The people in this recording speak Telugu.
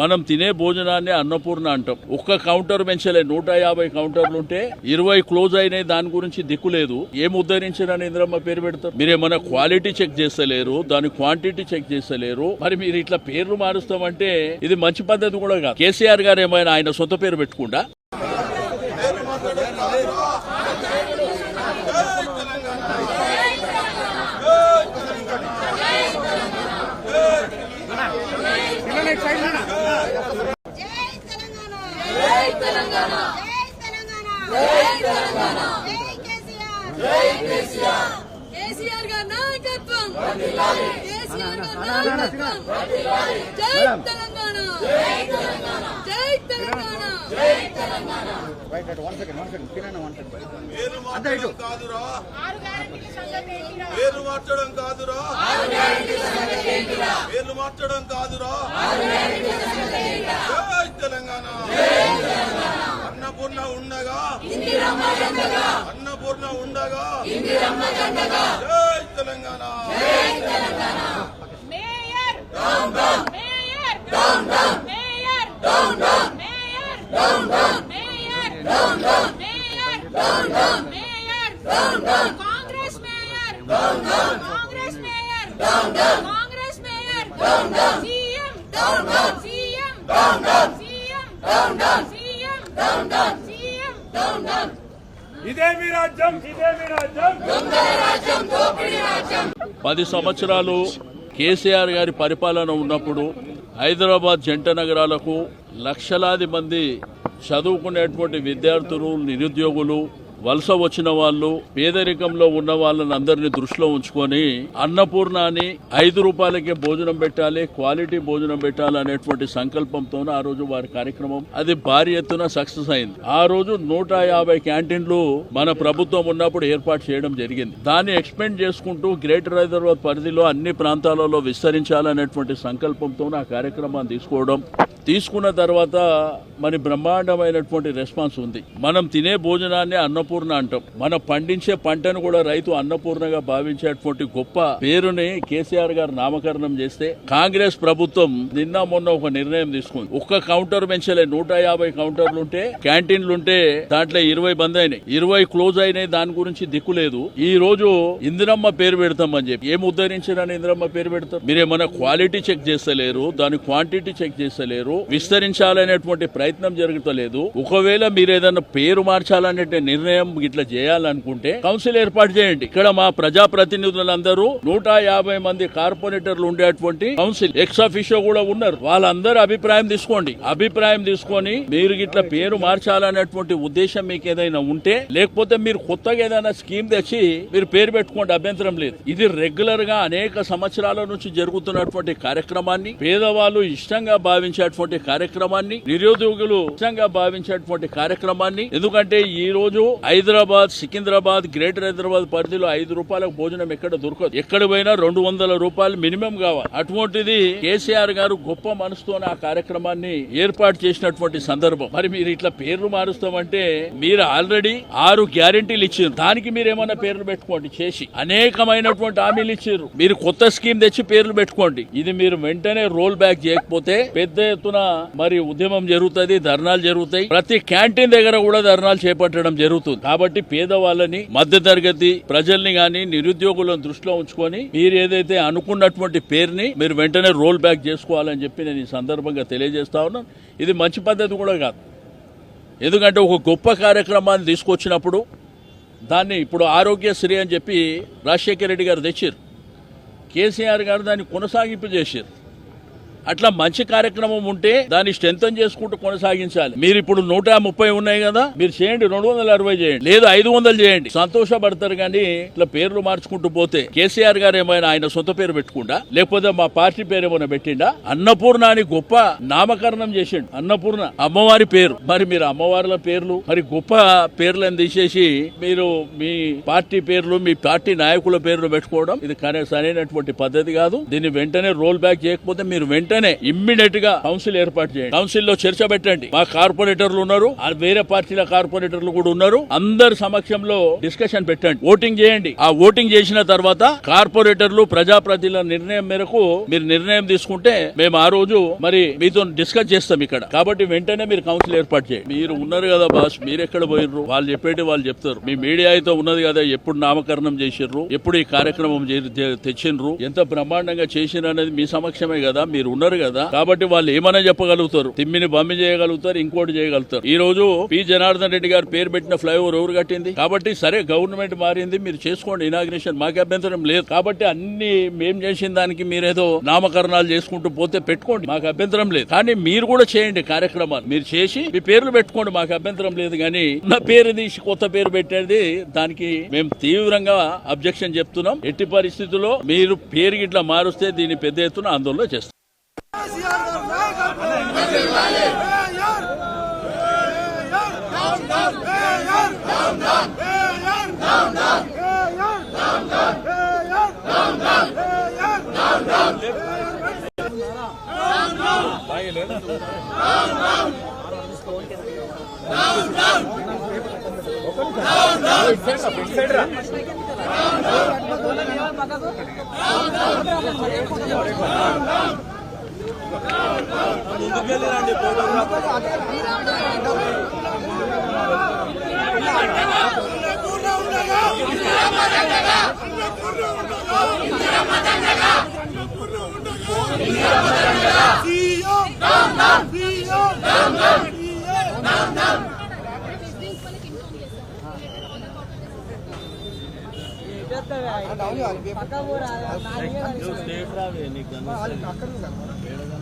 మనం తినే భోజనాన్ని అన్నపూర్ణ అంటాం. ఒక్క కౌంటర్ పెంచలే నూట యాభై కౌంటర్లు ఉంటే ఇరవై క్లోజ్ అయినాయి దాని గురించి దిక్కు లేదు. ఏం ఉద్ధరించారని ఇంద్రమ్మ పేరు పెడతారు? మీరేమన్నా క్వాలిటీ చెక్ చేస్తలేరు దాని క్వాంటిటీ చెక్ చేస్తలేరు. మరి మీరు ఇట్లా పేర్లు మారుస్తామంటే ఇది మంచి పద్ధతి కూడా కాదు. కేసీఆర్ గారు ఏమైనా ఆయన సొంత పేరు పెట్టుకుండా జై తెలంగాణ జై తెలంగాణ జై తెలంగాణ జై తెలంగాణ జై కేసీఆర్ జై కేసీఆర్ కేసీఆర్ గారి నాయకత్వం వర్ధిల్లాలి కేసీఆర్ గారి నాయకత్వం వర్ధిల్లాలి జై తెలంగాణ. జై తెలంగాణ జై Telangana right right one second one second one second కాదురా పేర్లు మార్చడం కాదురా పేర్లు మార్చడం కాదురా జై తెలంగాణ అన్నపూర్ణ ఉండగా అన్నపూర్ణ ఉండగా జై Telangana Congress mayor Congress mayor Congress mayor CM CM CM CM రాజ్యం రాజ్యం? పది సంవత్సరాలు కేసీఆర్ గారి పరిపాలన ఉన్నప్పుడు హైదరాబాద్ జంట నగరాలకు లక్షలాది మంది చదువుకునేటువంటి విద్యార్థులు నిరుద్యోగులు వలస వచ్చిన వాళ్ళు పేదరికంలో ఉన్న వాళ్ళని అందరినీ దృష్టిలో ఉంచుకొని అన్నపూర్ణ అని ఐదు రూపాయలకే భోజనం పెట్టాలి క్వాలిటీ భోజనం పెట్టాలి అనేటువంటి సంకల్పంతో ఆ రోజు వారి కార్యక్రమం. అది భారీ ఎత్తున సక్సెస్ అయింది. ఆ రోజు నూట యాభై క్యాంటీన్లు మన ప్రభుత్వం ఉన్నప్పుడు ఏర్పాటు చేయడం జరిగింది. దాన్ని ఎక్స్పెండ్ చేసుకుంటూ గ్రేటర్ హైదరాబాద్ పరిధిలో అన్ని ప్రాంతాలలో విస్తరించాలనేటువంటి సంకల్పంతో ఆ కార్యక్రమాన్ని తీసుకోవడం తీసుకున్న తర్వాత మరి బ్రహ్మాండమైనటువంటి రెస్పాన్స్ ఉంది. మనం తినే భోజనాన్ని అన్నపూర్ణ అంటాం. మనం పండించే పంటను కూడా రైతు అన్నపూర్ణగా భావించేటువంటి గొప్ప పేరుని కేసీఆర్ గారు నామకరణం చేస్తే కాంగ్రెస్ ప్రభుత్వం నిన్న మొన్న ఒక నిర్ణయం తీసుకుంది. ఒక్క కౌంటర్ పెంచలే నూట యాభై కౌంటర్లు ఉంటే క్యాంటీన్లు ఉంటే దాంట్లో ఇరవై బంద్ అయినాయి. ఇరవై క్లోజ్ అయినాయి దాని గురించి దిక్కు లేదు. ఈ రోజు ఇందిరమ్మ పేరు పెడతామని చెప్పి. ఏం ఉద్ధరించారని ఇందిరమ్మ పేరు పెడతారు? మీరు క్వాలిటీ చెక్ చేస్తలేరు? దాని క్వాంటిటీ చెక్ చేస్తలేరు? విస్తరించాలనేటువంటి ప్రయత్నం జరుగుతలేదు ఒకవేళ మీరు ఏదైనా పేరు మార్చాలనే నిర్ణయం ఇట్లా చేయాలనుకుంటే కౌన్సిల్ ఏర్పాటు చేయండి. ఇక్కడ మా ప్రజా ప్రతినిధులందరూ నూట యాభై మంది కార్పొరేటర్లు ఉండేటువంటి కౌన్సిల్ ఎక్స్ అఫీషియో కూడా ఉన్నారు. వాళ్ళందరూ అభిప్రాయం తీసుకోండి. అభిప్రాయం తీసుకొని మీరు ఇట్లా పేరు మార్చాలనేటువంటి ఉద్దేశం మీకు ఏదైనా ఉంటే లేకపోతే మీరు కొత్తగా ఏదైనా స్కీమ్ తెచ్చి మీరు పేరు పెట్టుకోండి. అభ్యంతరం లేదు. ఇది రెగ్యులర్గా అనేక సంవత్సరాల నుంచి జరుగుతున్నటువంటి కార్యక్రమాన్ని పేదవాళ్ళు ఇష్టంగా భావించేటువంటి కార్యక్రమాన్ని నిరుద్యోగులు ఇష్టంగా భావించేటువంటి కార్యక్రమాన్ని. ఎందుకంటే ఈ రోజు హైదరాబాద్ సికింద్రాబాద్ గ్రేటర్ హైదరాబాద్ పరిధిలో ఐదు రూపాయలకు భోజనం ఎక్కడ దొరకదు. ఎక్కడ పోయినా రెండు వందల రూపాయలు మినిమం కావాలి. అటువంటిది కేసీఆర్ గారు గొప్ప మనసుతో ఆ కార్యక్రమాన్ని ఏర్పాటు చేసినటువంటి సందర్భం. మరి మీరు ఇట్లా పేర్లు మారుస్తామంటే మీరు ఆల్రెడీ ఆరు గ్యారెంటీలు ఇచ్చారు. దానికి మీరు ఏమైనా పేర్లు పెట్టుకోండి చేసి. అనేకమైనటువంటి హామీలు ఇచ్చారు. మీరు కొత్త స్కీమ్ తెచ్చి పేర్లు పెట్టుకోండి. ఇది మీరు వెంటనే రోల్ బ్యాక్ చేయకపోతే పెద్ద ఎత్తున మరి ఉద్యమం జరుగుతుంది ధర్నాలు జరుగుతాయి. ప్రతి క్యాంటీన్ దగ్గర కూడా ధర్నాలు చేపట్టడం జరుగుతుంది. కాబట్టి పేదవాళ్ళని మధ్య తరగతి ప్రజల్ని గాని నిరుద్యోగులను దృష్టిలో ఉంచుకొని మీరు ఏదైతే అనుకున్నటువంటి పేరుని మీరు వెంటనే రోల్ బ్యాక్ చేసుకోవాలని చెప్పి నేను ఈ సందర్భంగా తెలియజేస్తా ఉన్నాను. ఇది మంచి పద్ధతి కూడా కాదు. ఎందుకంటే ఒక గొప్ప కార్యక్రమాన్ని తీసుకొచ్చినప్పుడు దాన్ని ఇప్పుడు ఆరోగ్యశ్రీ అని చెప్పి రాజశేఖర రెడ్డి గారు తెచ్చారు కేసీఆర్ గారు దాన్ని కొనసాగింపు చేశారు అట్లా మంచి కార్యక్రమం ఉంటే దాన్ని స్ట్రెంగ్ చేసుకుంటూ కొనసాగించాలి. మీరు ఇప్పుడు నూట ముప్పై ఉన్నాయి కదా మీరు చేయండి రెండు వందల అరవై చేయండి లేదు ఐదు వందలు చేయండి. సంతోషపడతారు కానీ ఇట్లా పేర్లు మార్చుకుంటూ పోతే కేసీఆర్ గారు ఏమైనా ఆయన సొంత పేరు పెట్టుకుంటా లేకపోతే మా పార్టీ పేరు ఏమైనా పెట్టిండా? అన్నపూర్ణ అని గొప్ప నామకరణం చేసిండు. అన్నపూర్ణ అమ్మవారి పేరు. మరి మీరు అమ్మవార్ల పేర్లు మరి గొప్ప పేర్లను తీసేసి మీరు మీ పార్టీ పేర్లు మీ పార్టీ నాయకుల పేర్లు పెట్టుకోవడం ఇది కనే- సరైనటువంటి పద్ధతి కాదు. దీన్ని వెంటనే రోల్ బ్యాక్ చేయకపోతే మీరు వెంటనే వెంటనే ఇమ్మీడియట్గా కౌన్సిల్ ఏర్పాటు చేయండి. కౌన్సిల్లో చర్చ పెట్టండి. మా కార్పొరేటర్లు ఉన్నారు వేరే పార్టీల కార్పొరేటర్లు కూడా ఉన్నారు. అందరి సమక్షంలో డిస్కషన్ పెట్టండి. ఓటింగ్ చేయండి. ఆ ఓటింగ్ చేసిన తర్వాత కార్పొరేటర్లు ప్రజాప్రతినిధుల నిర్ణయం మేరకు మీరు నిర్ణయం తీసుకుంటే మేము ఆ రోజు మరి మీతో డిస్కస్ చేస్తాం ఇక్కడ. కాబట్టి వెంటనే మీరు కౌన్సిల్ ఏర్పాటు చేయండి. మీరు ఉన్నారు కదా బాస్ మీరు ఎక్కడ పోయినరు వాళ్ళు చెప్పేటి వాళ్ళు చెప్తారు. మీ మీడియా అయితే ఉన్నది కదా ఎప్పుడు నామకరణం చేసిర్రు? ఎప్పుడు ఈ కార్యక్రమం తెచ్చిండ్రు? ఎంత బ్రహ్మాండంగా చేసిర్రు అనేది మీ సమక్షమే కదా మీరు ఉన్నారు కదా కాబట్టి వాళ్ళు ఏమైనా చెప్పగలుగుతారు. తిమ్మిని బమ్మి చేయగలుగుతారు ఇంకోటి చేయగలుగుతారు. ఈ రోజు పి. జనార్దన్ రెడ్డి గారు పేరు పెట్టిన ఫ్లైఓవర్ ఎవరు కట్టింది? కాబట్టి సరే గవర్నమెంట్ మారింది మీరు చేసుకోండి. ఇనాగ్రేషన్ మాకు అభ్యంతరం లేదు. కాబట్టి అన్ని మేం చేసిన దానికి మీరేదో నామకరణాలు చేసుకుంటూ పోతే పెట్టుకోండి మాకు అభ్యంతరం లేదు. కానీ మీరు కూడా చేయండి కార్యక్రమాలు. మీరు చేసి మీ పేర్లు పెట్టుకోండి మాకు అభ్యంతరం లేదు. కానీ నా పేరు తీసి కొత్త పేరు పెట్టేది దానికి మేము తీవ్రంగా అబ్జెక్షన్ చెప్తున్నాం. ఎట్టి పరిస్థితుల్లో మీరు పేరు గిట్లా మారుస్తే దీన్ని పెద్ద ఎత్తున ఆందోళన Down, down. చేస్తాం కార్పొరేటర్స్ అందరం representation corporators